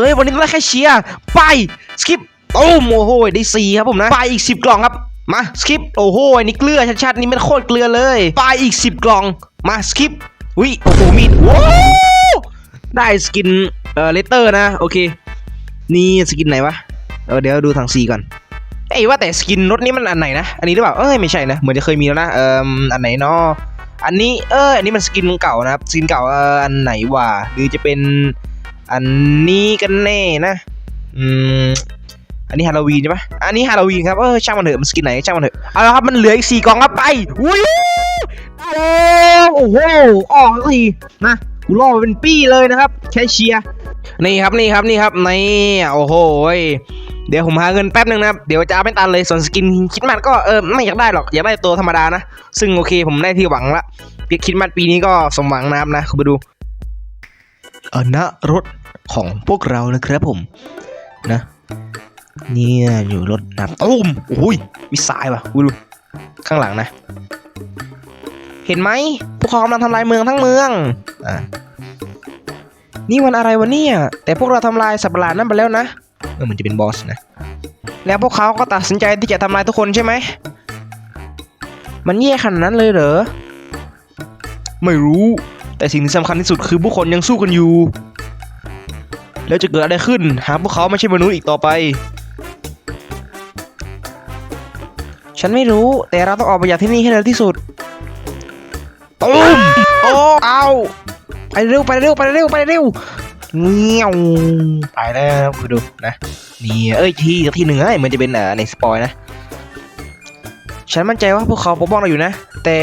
เอ้ยวันนี้ได้แค่เชียร์ไปสกิปโอ้โหได้สี่ครับผมนะไปอีกสิบกล่องครับมาสกิปโอ้โหนนี้เกลือชัดๆนี่มันโคตรเกลือเลย ไปอีกสิบกล่องมาสกิปวิโอ้โหมีดว้าวได้สกินเอ่อเลเตอร์นะโอเค นี่สกินไหนวะเออเดี๋ยวดูทางซีก่อนเอ้ว่าแต่สกินรถนี้มันอันไหนนะอันนี้หรือเปล่าเอ้ยไม่ใช่นะเหมือนจะเคยมีแล้วนะเอ่ออันไหนเนาะอันนี้เอออันนี้มันสกินเก่านะครับสกินเก่าเอออันไหนวะหรือจะเป็น อันนี้กันแน่นะอืมอันนี้ฮาโลวีนใช่ปะอันนี้ฮาโลวีนครับ เออช่างมันเถอะ มันสกินไหนช่างมันเถอะ เอาละครับ มันเหลืออีกสี่กองครับไปอุ้ยได้แล้วโอ้โห ออกสักทีนะ กูรอเป็นปี้เลยนะครับ แค่เชียร์ นี่ครับ นี่ครับ นี่ครับ นี่ โอ้โห เดี๋ยวผมหาเงินแป๊บนึงนะครับ เดี๋ยวจะเอาไม่ตันเลย ส่วนสกินคิดมันก็เออไม่อยากได้หรอก อยากได้ตัวธรรมดานะ ซึ่งโอเคผมได้ที่หวังละคิดมันปีนี้ก็สมหวังนะครับนะ คุณไปดู เออนะรถของพวกเรานะครับผมนะเนี่ยอยู่รถนะตุ้มโอ้ยมีสายว่ะดูข้างหลังนะ เห็นไหมพวกเขากำลังทำลายเมืองทั้งเมืองอ่านี่วันอะไรวะเนี่ยแต่พวกเราทำลายสัตว์ประหลาดนั่นไปแล้วนะเออมันจะเป็นบอสนะ แล้วพวกเขาก็ตัดสินใจที่จะทำลายทุกคนใช่ไหม มันแย่ขนาดนั้นเลยเหรอ ไม่รู้ แต่สิ่งที่สำคัญที่สุดคือผู้คนยังสู้กันอยู่ แล้วจะเกิดอะไรขึ้น หากพวกเขาไม่ใช่มนุษย์อีกต่อไป ฉันไม่รู้แต่เราต้องออกไปจากที่นี่ให้เร็วที่สุดตุ้มโอ้เอาไปเร็วไปเร็วไปเร็วไปเร็วเงี้ยวไปแล้วคุณดูนะนี่เอ้ยที่ที่หนึ่งเอ้มันจะเป็นอ่อในสปอยนะ ฉันมั่นใจว่าพวกเขาปกป้องเราอยู่นะ แต่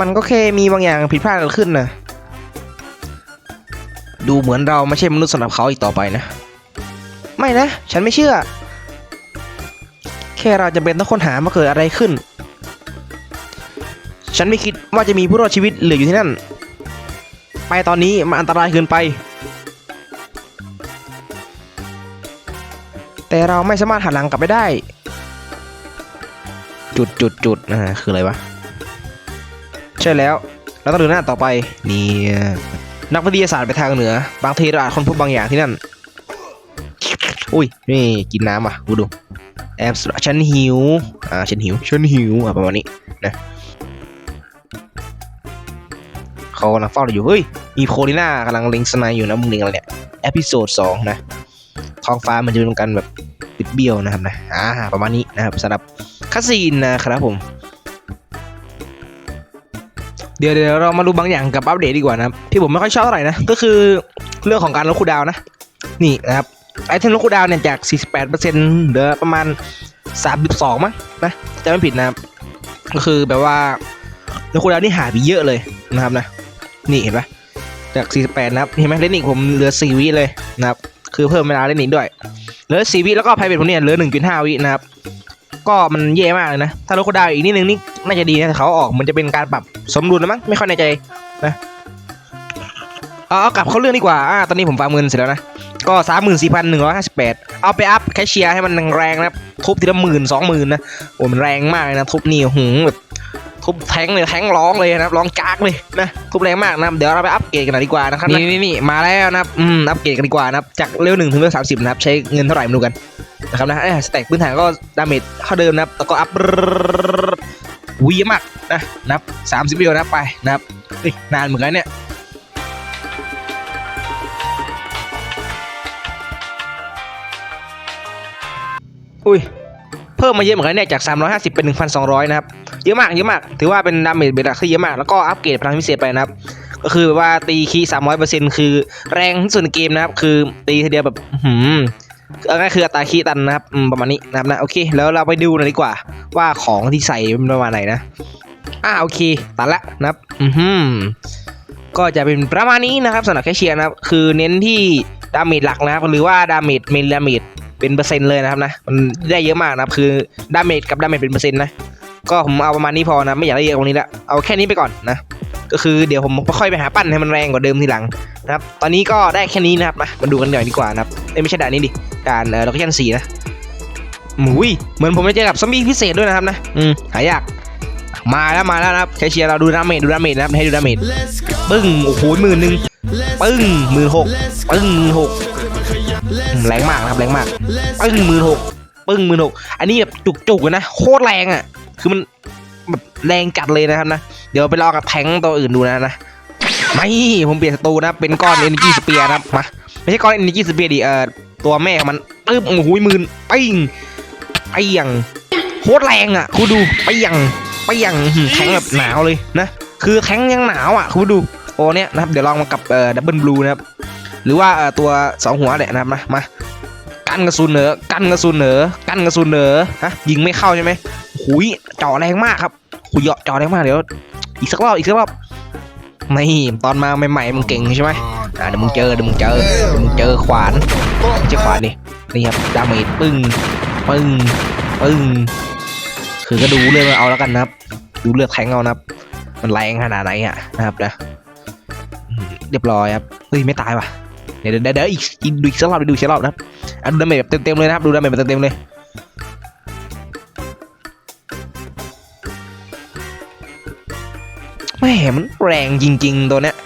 มันก็แค่มีบางอย่างผิดพลาดเกิดขึ้นนะดูเหมือนเราไม่ใช่มนุษย์สำหรับเขาอีกต่อไปนะ ไม่นะ ฉันไม่เชื่อ แค่เราจะเป็นต้องค้นหามาเกิดอะไรขึ้น ฉันไม่คิดว่าจะมีผู้รอดชีวิตเหลืออยู่ที่นั่น ไปตอนนี้มันอันตรายเกินไป แต่เราไม่สามารถหันหลังกลับไปได้ จุดจุดจุดอ่าคืออะไรวะ ใช่แล้ว เราต้องเดินหน้าต่อไป นี่นักวิทยาศาสตร์ไปทางเหนือ บางทีเราอาจค้นพบบางอย่างที่นั่น อุ้ย นี่กินน้ำอะกูดู แอมฉันหิว อ่า ฉันหิว ฉันหิว อะประมาณนี้นะเขากำลังเฝ้าเราอยู่ เฮ้ย มีโคลิน่ากำลังเล็งสไนอยู่นะมึงเล็งอะไรเนี่ยเอพิโซดสองนะ ท้องฟ้ามันจะเป็นการแบบปิดเบี้ยวนะครับนะ อ่า ประมาณนี้นะครับสำหรับคาซีนนะครับผม เดี๋ยวเดี๋ยวเรามาดูบางอย่างกับอัปเดตดีกว่านะที่ผมไม่ค่อยชอบเท่าไหร่นะก็คือเรื่องของการลดคูดาวนะ นี่นะครับไอเทมลดคูดาวเนี่ยจาก 48%เหลือประมาณ 32 มั้งนะจะไม่ผิดนะครับก็คือแบบว่าลดคูดาวน์นี่หายไปเยอะเลยนะครับนะ นี่เห็นปะจาก 48 นะครับเห็นไหมเล่นอีกผมเหลือ 4 วิเลยนะครับคือเพิ่มเวลาเล่นอีกด้วยเหลือ 4 วิแล้วก็ไพเวทผมเนี่ยเหลือ 1.5 วินะครับ ก็มันแย่มากเลยนะ ถ้าลดคูลดาวอีกนิดนึงนี่น่าจะดีนะแต่เขาออกมันจะเป็นการปรับสมดุลแล้วมั้งไม่ค่อยแน่ใจนะเอาเอากลับเข้าเรื่องดีกว่าอ่าตอนนี้ผมฟาร์มเงินเสร็จแล้วนะก็สามหมื่นสี่พันหนึ่งร้อยห้าสิบแปดเอาไปอัพแคชเชียร์ให้มันแรงๆนะทุบทีละหมื่นสองหมื่นนะโอ้มันแรงมากเลยนะทุบนี่หืมแบบทุบแทงเลยแทงร้องเลยนะครับร้องจากเลยนะทุบแรงมากนะเดี๋ยวเราไปอัพเกรดกันหน่อยดีกว่านะครับนี่นี่นี่มาแล้วนะครับอืมอัพเกรดกันดีกว่านะครับจากเลเวลหนึ่งถึงเลเวลสามสิบนะครับใช้เงินเท่าไหร่มาดูกัน นะครับนะเอ้สแต็กพื้นฐานก็ดาเมจเท่าเดิมนะครับแล้วก็อัพวีมากนะนับสามสิบวิวนะไปนะครับนานเหมือนกันเนี่ยอุ้ยเพิ่มมาเยอะเหมือนกันเนี่ยจาก 350 เป็น 1,200 นะครับ เยอะมากเยอะมาก ถือว่าเป็นดาเมจเบลักที่เยอะมาก แล้วก็อัปเกรดพลังพิเศษไปนะครับ ก็คือว่าตีคีย์300%คือแรงที่สุดในเกมนะครับ คือตีทีเดียวแบบหืม เอาง่ายคืออัตราคีตันนะครับประมาณนี้นะครับนะโอเค แล้วเราไปดูหน่อยดีกว่า ว่าของที่ใส่เป็นประมาณไหนนะอ่าโอเคตัดละนะครับอือหือก็จะเป็นประมาณนี้นะครับสำหรับแคชเชียร์นะครับคือเน้นที่ดาเมจหลักนะครับหรือว่าดาเมจเมนดาเมจเป็นเปอร์เซ็นต์เลยนะครับนะมันได้เยอะมากนะครับคือดาเมจกับดาเมจเป็นเปอร์เซ็นต์นะก็ผมเอาประมาณนี้พอนะไม่อยากได้เยอะกว่านี้ละเอาแค่นี้ไปก่อนนะ ก็คือเดี๋ยวผมค่อยไปหาปั้นให้มันแรงกว่าเดิมทีหลังนะครับ ตอนนี้ก็ได้แค่นี้นะครับมามาดูกันหน่อยดีกว่านะครับเอ้ยไม่ใช่ด่านนี้ดิด่านเอ่อโลเคชั่นสี่นะหมุยเหมือนผมจะเจอกับซอมบี้พิเศษด้วยนะครับนะอืมหายากมาแล้วมาแล้วนะครับแคชเชียร์เราดูดาเมจดูดาเมจนะครับให้ดูดาเมจปึ้งโอ้โหหมื่นหนึ่งปึ้งหมื่นหกปึ้งหมื่นหกแรงมากนะครับแรงมากปึ้งหมื่นหกปึ้งหมื่นหกอันนี้แบบจุกๆนะโคตรแรงอะ คือมันแบบแรงจัดเลยนะครับนะ เดี๋ยวไปลองกับแทงตัวอื่นดูนะนะไม่ผมเปลี่ยนศัตรูนะเป็นก้อน energy spear นะครับมาไม่ใช่ก้อน energy spear ดิเอ่อตัวแม่ของมันปึ๊บโอ้โหหมื่นปิ้งไปยังโคตรแรงอะคุณดูไปยังไปยังหืมแทงแบบหนาวเลยนะ คือแทงยังหนาวอะคุณดูโอ้เนี่ยนะครับเดี๋ยวลองมากับเอ่อดับเบิลบลูนะครับหรือว่าเอ่อตัวสองหัวแหละนะครับมามากันกระสุนเหนอกันกระสุนเหนอกันกระสุนเหนอฮะยิงไม่เข้าใช่ไหมหุยเจาะแรงมากครับหุยเจาะแรงมากเดี๋ยว อีกสักรอบอีกสักรอบนี่ตอนมาใหม่ๆมึงเก่งใช่ไหมอ่าเดี๋ยวมึงเจอเดี๋ยวมึงเจอเดี๋ยวมึงเจอขวานไม่ใช่ขวานดินี่ครับดาเมจปึ้งปึ้งปึ้งคือก็ดูเรื่องเอาแล้วกันนะครับ ดูเลือกแทงเอานะครับ มันแรงขนาดไหนอะนะครับนะอืมเรียบร้อยครับเฮ้ยไม่ตายว่ะเดี๋ยวเดี๋ยวเดี๋ยวอีกอีกดูอีกสักรอบดูอีกสักรอบนะครับอะดูดาเมจแบบเต็มๆเลยนะครับดูดาเมจแบบเต็มๆเลย แม่มันแรงจริง ๆ ตัวเนี้ย